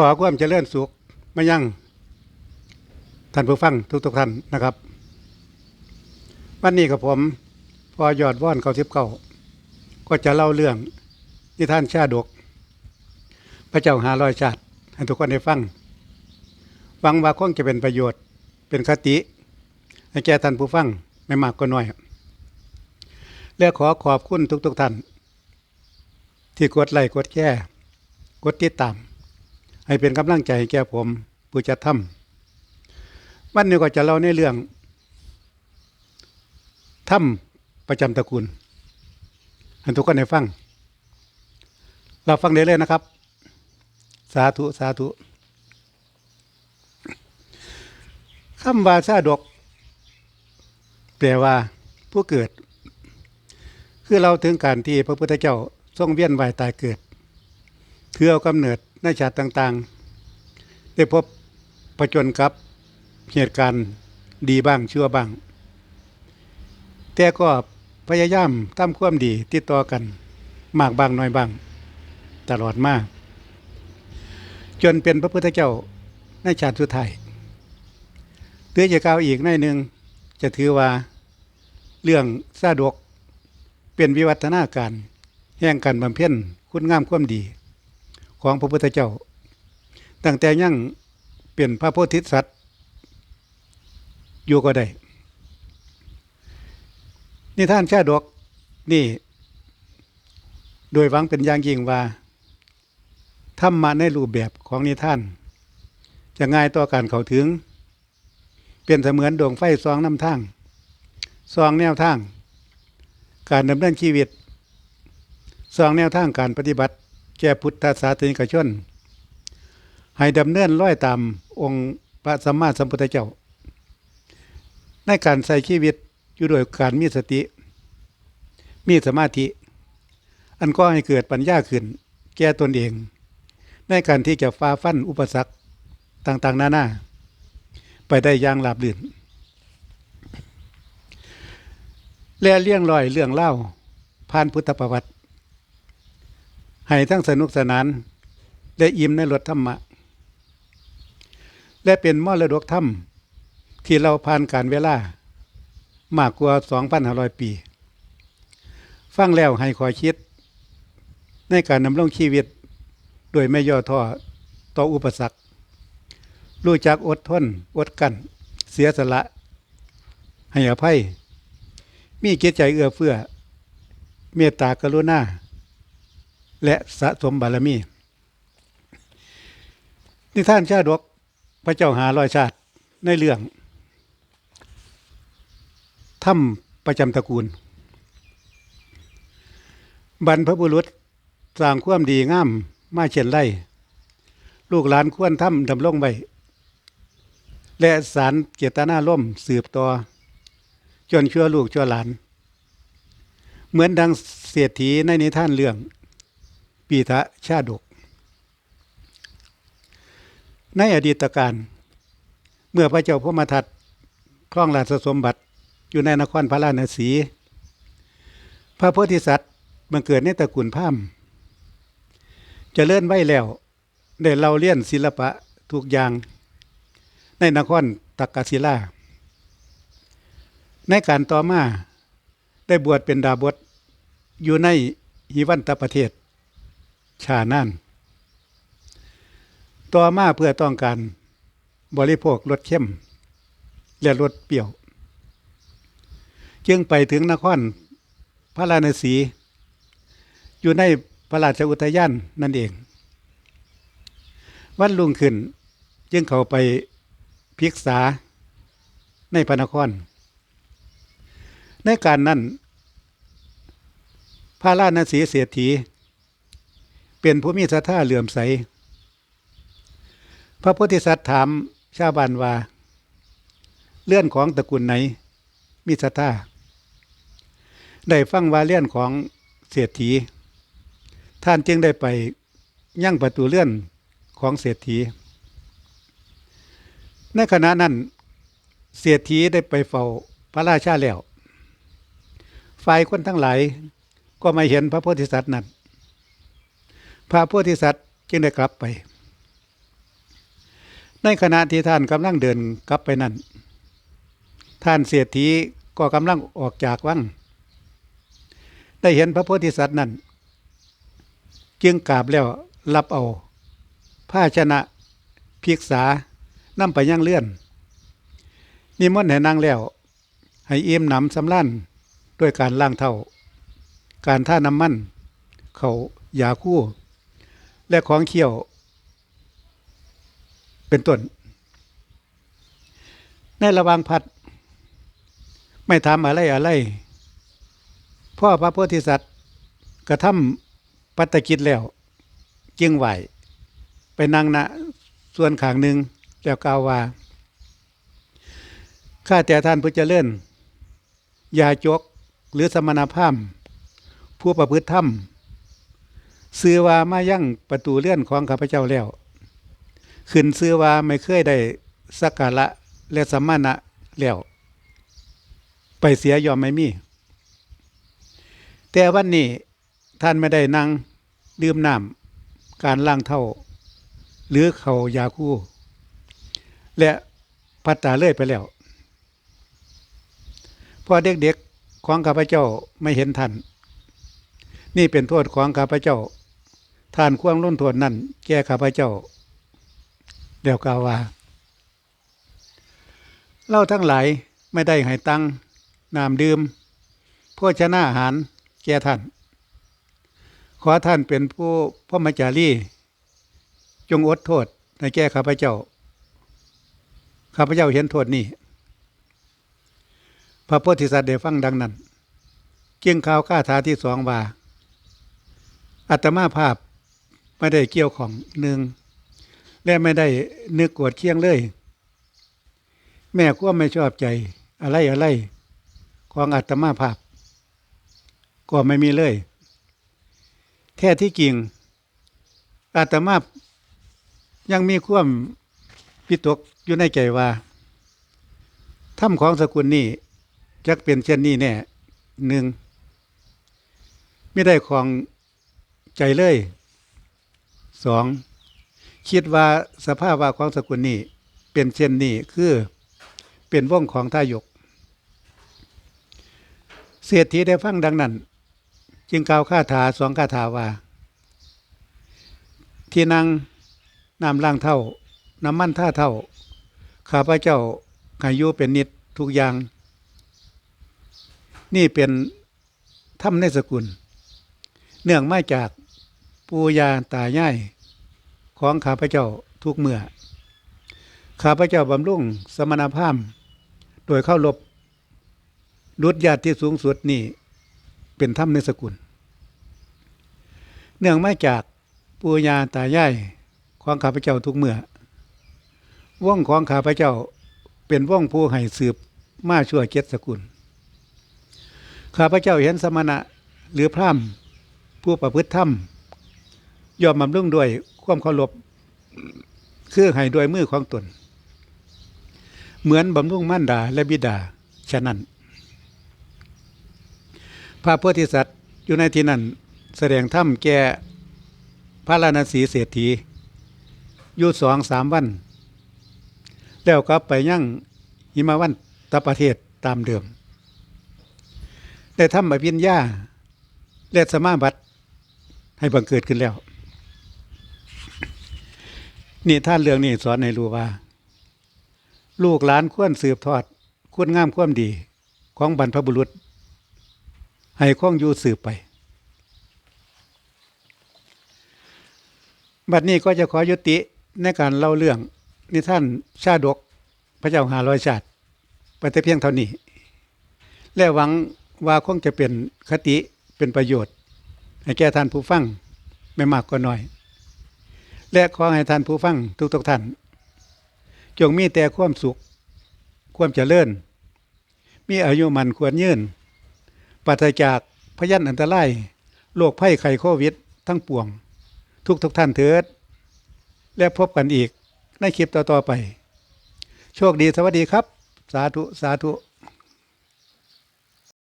ขอความเจริญสุขมายังท่านผู้ฟังทุกๆท่านนะครับ วันนี้กับผมพอยอดว่อนเขาทิบเก้าก็จะเล่าเรื่องนิทานชาดก พระเจ้าหาร้อยชาติให้ทุกคนได้ฟังหวังว่าคงจะเป็นประโยชน์เป็นคติให้แก่ท่านผู้ฟังไม่มากก็น้อยและขอขอบคุณทุกๆท่าน ที่กดไลค์กดแชร์กดติดตาม ให้เป็นกำลังใจให้แก่ผมผู้จัดทำวันนี้ก็จะเล่าในเรื่องถ้ำประจำตระกูลให้ทุกคนได้ฟัง เราฟังได้เลยนะครับ สาธุ สาธุคำว่าชาดก แปลว่า ผู้เกิด คือเราถึงการที่พระพุทธเจ้าทรงเวียนว่ายตายเกิดเพื่อกำเนิด ในชาติต่างๆ ได้พบประจนกับเหตุการณ์ดีบ้างชั่วบ้าง แต่ก็พยายามทำความดีติดต่อกัน มากบ้างน้อยบ้าง ตลอดมาจนเป็นพระพุทธเจ้าในชาติสุดท้ายหรือจะกล่าวอีกในหนึ่งจะถือว่าเรื่องซาดกเป็นวิวัฒนาการ แห่งการบำเพ็ญคุณงามความดี ของพระพุทธเจ้า ตั้งแต่ยังเป็นพระโพธิสัตว์อยู่ก็ได้นิทานชาดกนี่ โดยหวังเป็นอย่างยิ่งว่าธรรมะในรูปแบบของนิท่าน จะง่ายต่อการเข้าถึง เป็นเสมือนดวงไฟซองน้ำทางซองแนวทาง การดำเนินชีวิตซองแนวทางการปฏิบัติ แก่พุทธศาสนิกชน ให้ดำเนินร้อยตามองค์พระสัมมาสัมพุทธเจ้า ในการใส่ชีวิตอยู่โดยการมีสติ มีสมาธิ อันก็ให้เกิดปัญญาขึ้น แก่ตนเอง ในการที่จะฟ้าฟันอุปสรรคต่างๆ นานาไปได้อย่างราบรื่นและเลี้ยงลอยเรื่องเล่าผ่านพุทธประวัติ ให้ทั้งสนุกสนานและอิ่มในรสธรรมะ และเป็นมรดกธรรม ที่เราผ่านการเวลา มากกว่า 2,500 ปี ฟังแล้วให้คอยคิด ในการดำรงชีวิต โดยไม่ย่อท้อต่ออุปสรรค รู้จักอดทน อดกัน เสียสละ ให้อภัย มีจิตใจเอื้อเฟื้อ เมตตากรุณา และสะสมบารมี นิท่านชาดกพระเจ้าหาร้อยชาติในเรื่องถ้ำประจำตระกูล บรรพบุรุษสร้างความดีงามมาเช่นไรลูกหลานควรทำดำรงไว้และสารเจตนาล่มสืบต่อ จนชั่วลูกชั่วหลาน เหมือนดังเศรษฐีในนิทานเรื่อง ปีทะชาดก ในอดีตการ เมื่อพระเจ้าพมทัตครองราชสมบัติอยู่ในนครพระราชสี พระโพธิสัตว์บังเกิดในตระกูลพรามจะเลื่อนไว้แล้วได้เล่าเลียนศิลปะทุกอย่าง ในนครตักกศิลา ในการต่อมาได้บวชเป็นดาบทอยู่ในฮิวันตประเทศ ชานั่น ต่อมาเพื่อต้องการบริโภครสเข้ม และรสเปรี้ยว จึงไปถึงนครพระราณสี อยู่ในพระราชอุทยานนั่นเอง วันลุงขึ้น จึงเขาไปพิกษาในพระนคร ในการนั้นพระราณสีเศรษฐี เป็นผู้มีศรัทธาเหลื่อมใส พระโพธิสัตว์ถามชาวบ้านว่า เลื่อนของตระกูลไหน มีศรัทธาได้ฟังว่าเลื่อนของเศรษฐี ท่านจึงได้ไปยั่งประตูเลื่อนของเศรษฐี ในขณะนั้น เศรษฐีได้ไปเฝ้าพระราชาแล้วฝ่ายคนทั้งหลายก็ไม่เห็นพระโพธิสัตว์นั้น พระโพธิสัตว์จึงได้กลับไป ในขณะที่ท่านกำลังเดินกลับไปนั่น ท่านเศรษฐีก็กำลังออกจากวัง ได้เห็นพระโพธิสัตว์นั่นจึงกราบแล้วรับเอาผ้าชนะภิกษานำไปย่างเลื่อน นิมนต์ให้นางแล้ว ให้เอี่ยมหนำสำลันด้วยการล้างเท่า การท่าน้ำมัน เขายาคู่ และของเคี้ยว เป็นต้น ในระวางพัด ไม่ทำอะไรอะไรพ่อพระโพธิสัตว์กระทำปัตตกิจแล้วจึงไหวไปนั่งณส่วนขางหนึ่งแล้วกล่าวว่าข้าแต่ท่านผู้เจริญยาจกหรือสมณพราหมผู้ประพฤติธรรม ซื้อว่ามายั่งประตูเลื่อนของข้าพเจ้าแล้ว ขึ้นซื้อว่าไม่เคยได้สักการะและสมมานะแล้ว ไปเสียยอมไม่มี แต่วันนี้ท่านไม่ได้นั่งดื่มน้ำการล้างเท่า หรือเขายาคู่ และพัตตาเลื่อยไปแล้วเพอเด็กๆของข้าพเจ้าไม่เห็นท่านนี่เป็นโทษของข้าพเจ้า ท่านควงล้นทษนั่น แก่ข้าพเจ้า เดี๋ยวกล่าวว่าเล่าทั้งหลายไม่ได้ให้ตังน้ำดื่มพ่อชนะอาหารแก่ท่าน ขอท่านเป็นผู้พ่อมจารีจงอดโทษในแก่ข้าพเจ้า ข้าพเจ้าเห็นโทษนี้ พระโพธิสัตว์ได้ฟังดังนั้นจึงข่าวคาถาที่สองว่าอัตมาภาพ ไม่ได้เกี่ยวของหนึ่งและไม่ได้นึกกวดเคียงเลย แม่ก็ไม่ชอบใจอะไรอะไรของอัตมาภาพ ก็ไม่มีเลย แท้ที่จริงอาตมายังมีความพิตกอยู่ในใจว่าถ้ำของสกุลนี้จักเป็นเช่นนี้แน่หนึ่งไม่ได้ของใจเลย สองคิดว่าสภาพว่าของสกุลนี้เป็นเช่นนี้คือเป็นว่องของทายก เศรษฐีได้ฟังดังนั้น จึงกล่าวคาถาสองคาถาว่า ที่นั่งน้ำล่างเท่า น้ำมันท่าเท่า ข้าพเจ้าขายุเป็นนิดทุกอย่าง นี่เป็นถ้ำในสกุล เนื่องมาจาก ปูยาตายายของข้าพเจ้าทุกเมื่อข้าพเจ้าบำรุงสมณพราหมณ์โดยเข้ารบรุดญาติที่สูงสุดนี่เป็นถ้ำในสกุล เนื่องมาจากปูญาตายายของข้าพเจ้าทุกเมื่อว่องของข้าพเจ้าเป็นว่องผู้ให้สืบมาชั่วเจ็ดสกุลข้าพเจ้าเห็นสมณะหรือพราหมผู้ประพฤติธรรม ยอมบำรุงด้วยความเคารพคือให้ด้วยมือของตน เหมือนบำรุงมารดาและบิดา ฉะนั้น พระโพธิสัตว์อยู่ในที่นั้นแสดงธรรมแก่พระราณสีเศรษฐีอยู่สองสามวัน แล้วก็ไปยั่งหิมาวันตประเทศตามเดิมได้ทำอภิญญาและสมาบัติให้บังเกิดขึ้นแล้ว นี่ท่านเรื่องนี้สอนให้รู้ว่า ลูกหลานควรสืบทอดคุณงามความดี ของบรรพบุรุษ ให้คงอยู่สืบไป บัดนี้ก็จะขอยุติในการเล่าเรื่องนิท่านชาดกพระเจ้าหาร้อยชาติไปแต่เพียงเท่านี้ และหวังว่าคงจะเป็นคติเป็นประโยชน์ ให้แก่ท่านผู้ฟังไม่มากก็น้อย และขอให้ท่านผู้ฟังทุกๆท่านจงมีแต่ความสุข ความเจริญ มีอายุมันควรยืนปราศจากพยันอันตรายโรคภัยไข้โควิดทั้งปวง ทุกทุกท่านเถิด และพบกันอีกในคลิปต่อ ๆ ไป โชคดีสวัสดีครับ สาธุ สาธุ